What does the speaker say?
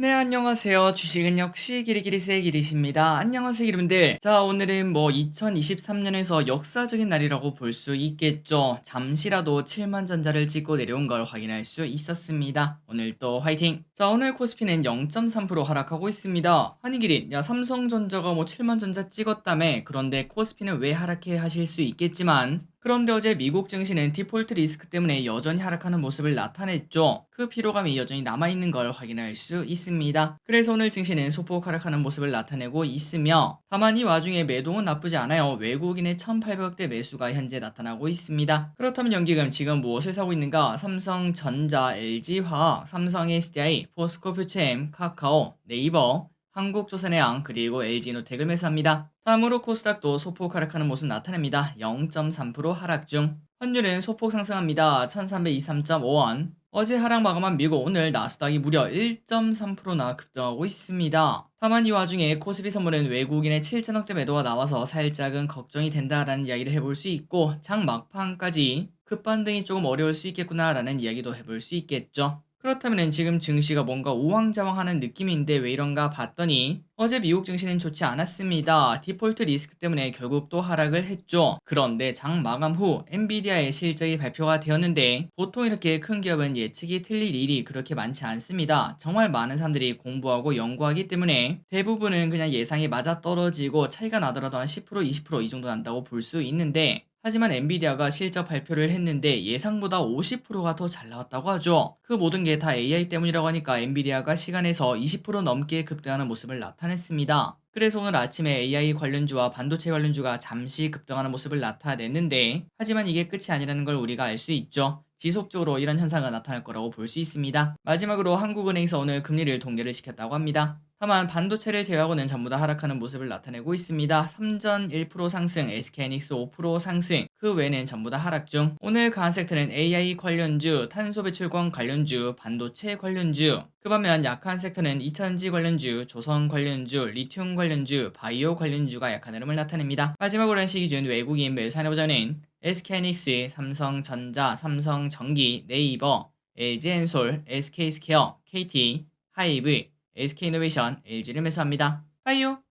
네, 안녕하세요. 주식은 역시 기리기리세의 기리십니다. 안녕하세요, 여러분들. 자, 오늘은 뭐 2023년에서 역사적인 날이라고 볼 수 있겠죠. 잠시라도 7만 전자를 찍고 내려온 걸 확인할 수 있었습니다. 오늘 또 화이팅! 자, 오늘 코스피는 0.3% 하락하고 있습니다. 한이길이, 야, 삼성전자가 뭐 7만 전자 찍었다며. 그런데 코스피는 왜 하락해 하실 수 있겠지만, 그런데 어제 미국 증시는 디폴트 리스크 때문에 여전히 하락하는 모습을 나타냈죠. 그 피로감이 여전히 남아있는 걸 확인할 수 있습니다. 그래서 오늘 증시는 소폭 하락하는 모습을 나타내고 있으며 다만 이 와중에 매동은 나쁘지 않아요. 외국인의 1800억대 매수가 현재 나타나고 있습니다. 그렇다면 연기금 지금 무엇을 사고 있는가? 삼성전자, LG화학, 삼성 SDI, 포스코 퓨처엠, 카카오, 네이버, 한국조선해양 그리고 LG노텍을 매수합니다. 다음으로 코스닥도 소폭 하락하는 모습 나타냅니다. 0.3% 하락 중. 환율은 소폭 상승합니다. 1323.5원. 어제 하락 마감한 미국 오늘 나스닥이 무려 1.3%나 급등하고 있습니다. 다만 이 와중에 코스피 선물은 외국인의 7천억대 매도가 나와서 살짝은 걱정이 된다라는 이야기를 해볼 수 있고 장 막판까지 급반등이 조금 어려울 수 있겠구나라는 이야기도 해볼 수 있겠죠. 그렇다면 지금 증시가 뭔가 우왕좌왕하는 느낌인데 왜 이런가 봤더니 어제 미국 증시는 좋지 않았습니다. 디폴트 리스크 때문에 결국 또 하락을 했죠. 그런데 장 마감 후 엔비디아의 실적이 발표가 되었는데 보통 이렇게 큰 기업은 예측이 틀릴 일이 그렇게 많지 않습니다. 정말 많은 사람들이 공부하고 연구하기 때문에 대부분은 그냥 예상이 맞아 떨어지고 차이가 나더라도 한 10% 20%이 정도 난다고 볼 수 있는데 하지만 엔비디아가 실적 발표를 했는데 예상보다 50%가 더 잘 나왔다고 하죠. 그 모든 게 다 AI 때문이라고 하니까 엔비디아가 시간에서 20% 넘게 급등하는 모습을 나타냈습니다. 그래서 오늘 아침에 AI 관련주와 반도체 관련주가 잠시 급등하는 모습을 나타냈는데 하지만 이게 끝이 아니라는 걸 우리가 알 수 있죠. 지속적으로 이런 현상이 나타날 거라고 볼 수 있습니다. 마지막으로 한국은행에서 오늘 금리를 동결을 시켰다고 합니다. 다만 반도체를 제외하고는 전부 다 하락하는 모습을 나타내고 있습니다. 삼전 1% 상승, SK하이닉스 5% 상승, 그 외에는 전부 다 하락 중. 오늘 강한 섹터는 AI 관련주, 탄소 배출권 관련주, 반도체 관련주. 그 반면 약한 섹터는 2차전지 관련주, 조선 관련주, 리튬 관련주, 바이오 관련주가 약한 흐름을 나타냅니다. 마지막으로 한시 기준 외국인 매수하는 SK하이닉스, 삼성전자, 삼성전기, 네이버, LG엔솔, SK스퀘어, KT, 하이브, SK이노베이션, LG를 매수합니다. 하이요!